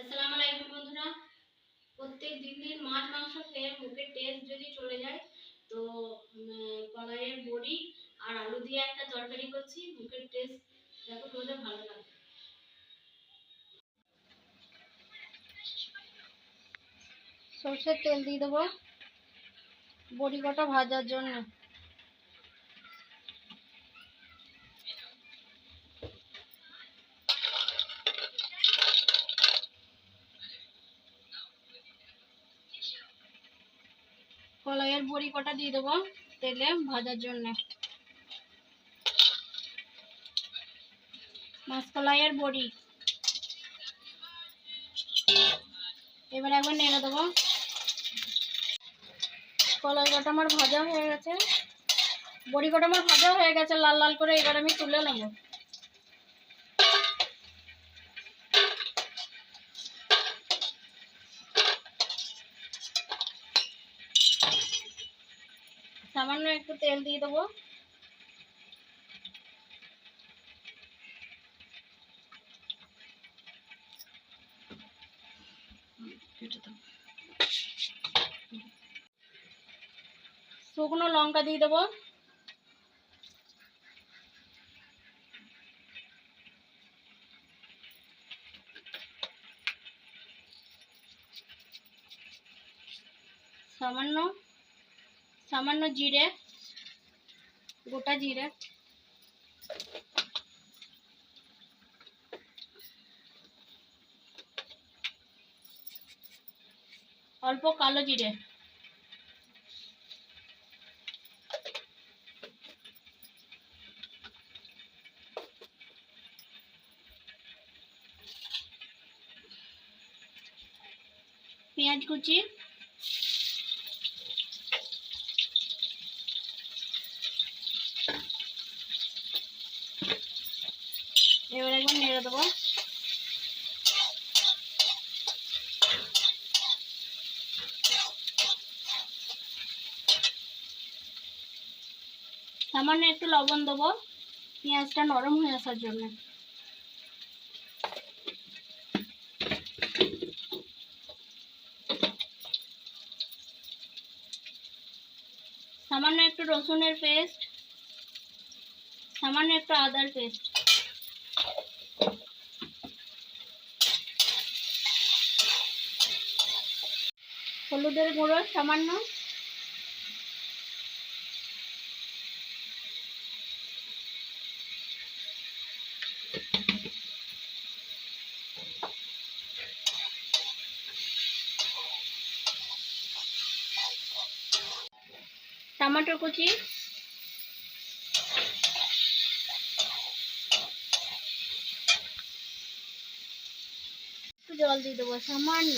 আসসালামু আলাইকুম বন্ধুরা। প্রত্যেক দিন দিন মাছ, মাংস খেয়ে মুখের টেস্ট যদি চলে যায়, তো কলাইয়ের বড়ি আর আলু দিয়ে একটা তরকারি করছি, মুখের টেস্ট দেখো তোমাদের ভালো লাগবে সর্ষের তেল দিয়ে দেবো বড়ি কটা ভাজার জন্য। কলাইয়ের বড়ি কটা দিয়ে দেবো তেলে ভাজার জন্য। মাসকলাইয়ের বড়ি। এবার একবার নেড়ে দেবো। কলাই কটা আমার ভাজা হয়ে গেছে। বড়ি কটা আমার ভাজা হয়ে গেছে, লাল লাল করে এবার আমি তুলে নেব। সামান্য একটু তেল দিয়ে দেবো। শুকনো লঙ্কা দিয়ে দেবো। সামান্য সামান্য জিরে গোটা জিরে। অল্প কালো জিরে। পেঁয়াজ কুচি। এবার একবার নেড়ে দেবো সামান্য একটু লবণ দেবো। পেঁয়াজটা নরম হয়ে আসার জন্য। সামান্য একটু রসুনের পেস্ট সামান্য একটু আদার পেস্ট হলুদের গুঁড়ো সামান্য। টমেটো কুচি। জল দিয়ে দেবো সামান্য।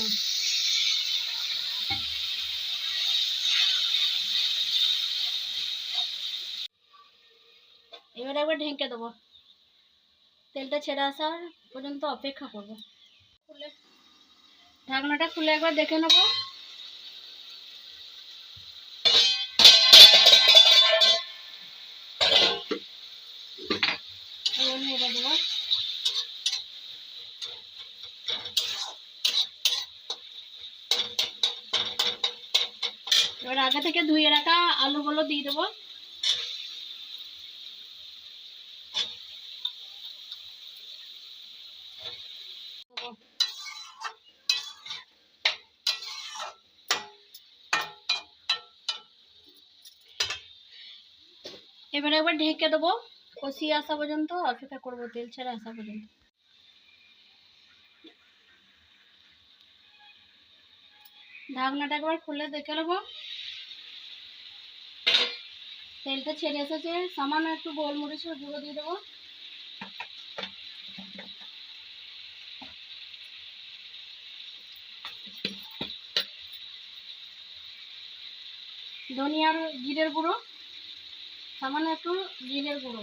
এবার একবার ঢেকে দেবো। তেলটা ছেড়ে আসার পর্যন্ত অপেক্ষা করব। খুলে ঢাকনাটা খুলে একবার দেখে নেব। এবার আগে থেকে ধুয়ে রাখা আলুগুলো দিয়ে দেবো। এবার একবার ঢেকে দেবো। কষিয়ে আসা পর্যন্ত, অপেক্ষা করব তেল ছেড়ে আসা পর্যন্ত। ঢাকনাটা একবার খুলে দেখে নেব। তেলটা ছেড়ে এসেছে। সামান্য একটু গোলমরিচের গুঁড়ো দিয়ে দেবো। ধনিয়ার জিরের গুঁড়ো। সামান্য একটু জিরের গুঁড়ো।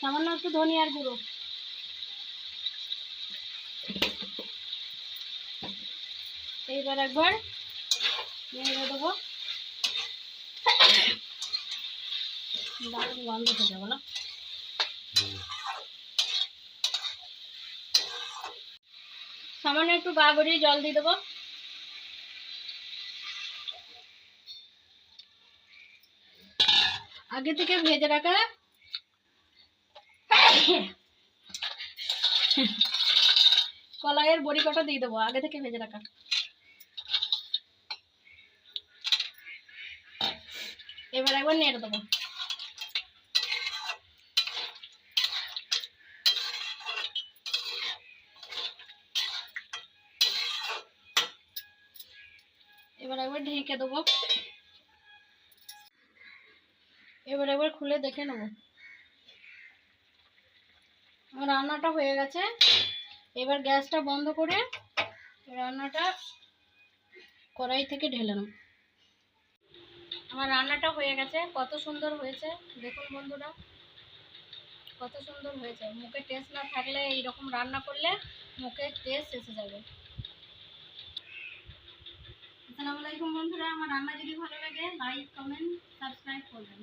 সামান্য একটু ধনিয়ার গুঁড়ো। এইবার একবার নেড়ে দেবো। দারুণ গন্ধ থেকে বলো সামান্য একটু গা গড়িয়ে জল দিয়ে দেবো। আগে থেকে ভেজে রাখা কলাইয়ের বড়ি কটা দিয়ে দেবো, আগে থেকে ভেজে রাখা। এবার একবার নেড়ে দেবো এবার একবার ঢেকে দেবো। এবার একবার খুলে দেখে নেব। রান্নাটা হয়ে গেছে। এবার গ্যাসটা বন্ধ করে রান্নাটা কড়াই থেকে ঢেলে নেব। আমার রান্নাটা হয়ে গেছে। কত সুন্দর হয়েছে। দেখুন বন্ধুরা, কত সুন্দর হয়েছে। মুখে টেস্ট না থাকলে এইরকম রান্না করলে মুখে টেস্ট এসে যাবে। আসসালামু আলাইকুম বন্ধুরা আমার রান্না যদি ভালো লাগে লাইক কমেন্ট সাবস্ক্রাইব করবেন।